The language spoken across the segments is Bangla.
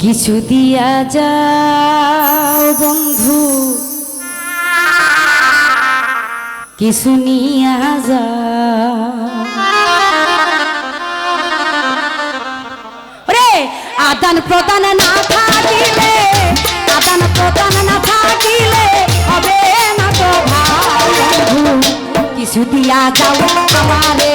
কিছু দিয়া যাও বন্ধু। কিছু নিয়া যাও। রে আদান প্রদান না থাকিলে, আদান প্রদান না থাকিলে হবে না তো ভাই বন্ধু। কিছু দিয়া যাও আমারে।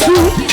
true.